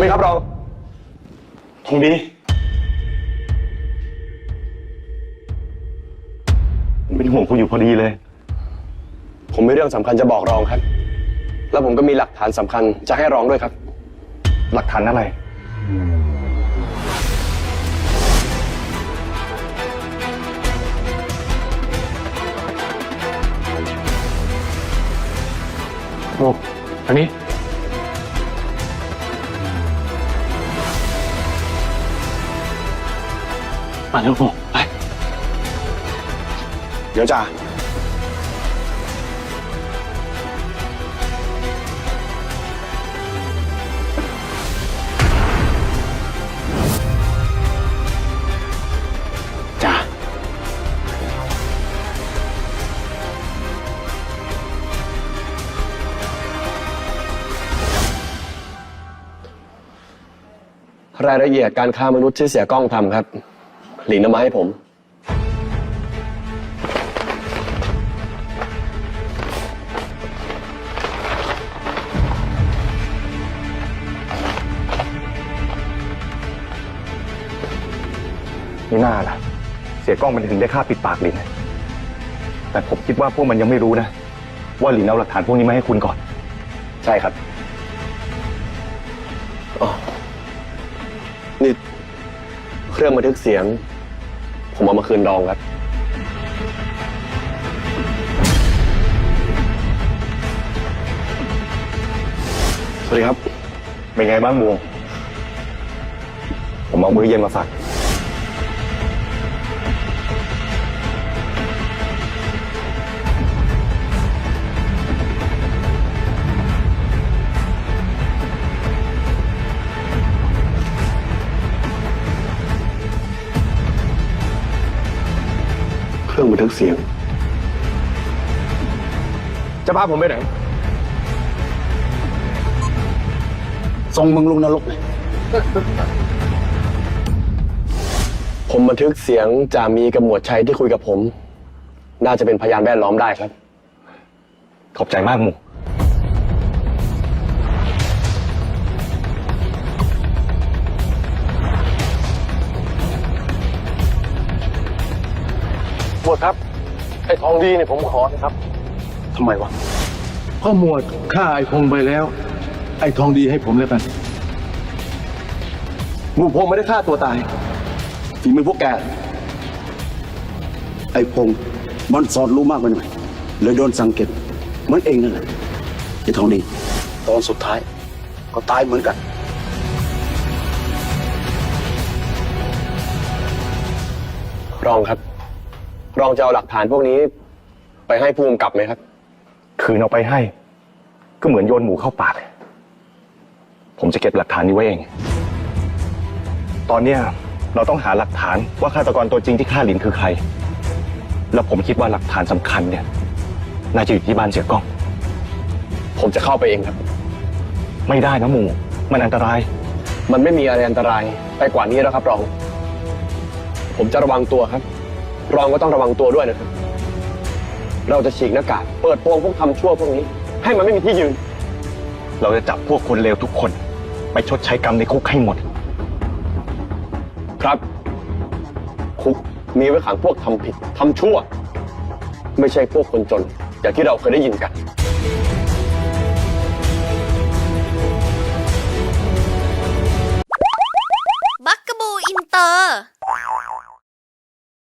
ไหมครับเรองทองดีผมเป็นห่วงคุณอยู่พอดีเลย ผมมีเรื่องสำคัญจะบอกรองครับ แล้วผมก็มีหลักฐานสำคัญจะให้รองด้วยครับ หลักฐานอะไร โอ้อันนี้ มาเร็วโอ้ไป เดี๋ยวจ่าจ้ารายละเอียดการค้ามนุษย์ที่เสียกล้องทำครับ หลินเอามาให้ผม นี่น่าล่ะ เสียกล้องมันถึงได้ฆ่าปิดปากลิน แต่ผมคิดว่าพวกมันยังไม่รู้นะ ว่าลินเอาหลักฐานพวกนี้มาให้คุณก่อน ใช่ครับอ๋อนี่เครื่องบันทึกเสียงผมเอามา คืนดองครับ สวัสดีครับ เป็นไงบ้างบวง ผมเอามื้อเย็นมาฝาก รื่องบันทึกเสียง จะพาผมไปไหน ส่งมึงลงนรกเลย ผมบันทึกเสียงจามีกับหมวดชัยที่คุยกับผม น่าจะเป็นพยานแวดล้อมได้ครับ ขอบใจมากหมู วดครับ ไอ้ทองดีเนี่ยผมขอนะครับ ทำไมวะพ่อหมวดฆ่าไอ้พงไปแล้ว ไอ้ทองดีให้ผมแล้วกันหมู่พงไม่ได้ฆ่าตัวตายฝีมือพวกแก ไอ้พงมันสอดรู้มากไปหน่อยเลยโดนสังเกตเหมือนเองนั่นแหละไอ้ทองดี ตอนสุดท้าย ก็ตายเหมือนกัน รองครับ รองจะเอาหลักฐานพวกนี้ ไปให้ผู้กำกับไหมครับ คืนเอาไปให้ ก็เหมือนโยนหมูเข้าปาก ผมจะเก็บหลักฐานนี้ไว้เอง ตอนเนี้ยเราต้องหาหลักฐานว่าฆาตกรตัวจริงที่ฆ่าหลินคือใคร แล้วผมคิดว่าหลักฐานสำคัญเนี่ย น่าจะอยู่ที่บ้านเสียกล้อง ผมจะเข้าไปเองครับ ไม่ได้นะหมู มันอันตราย มันไม่มีอะไรอันตรายไปกว่านี้แล้วครับรอง ผมจะระวังตัวครับ รองก็ต้องระวังตัวด้วยนะครับ เราจะฉีกหน้ากากเปิดโปงพวกทำชั่วพวกนี้ ให้มันไม่มีที่ยืน เราจะจับพวกคนเลวทุกคน ไปชดใช้กรรมในคุกให้หมด ครับ คุกมีไว้ขังพวกทำผิดทำชั่ว ไม่ใช่พวกคนจน อย่างที่เราเคยได้ยินกัน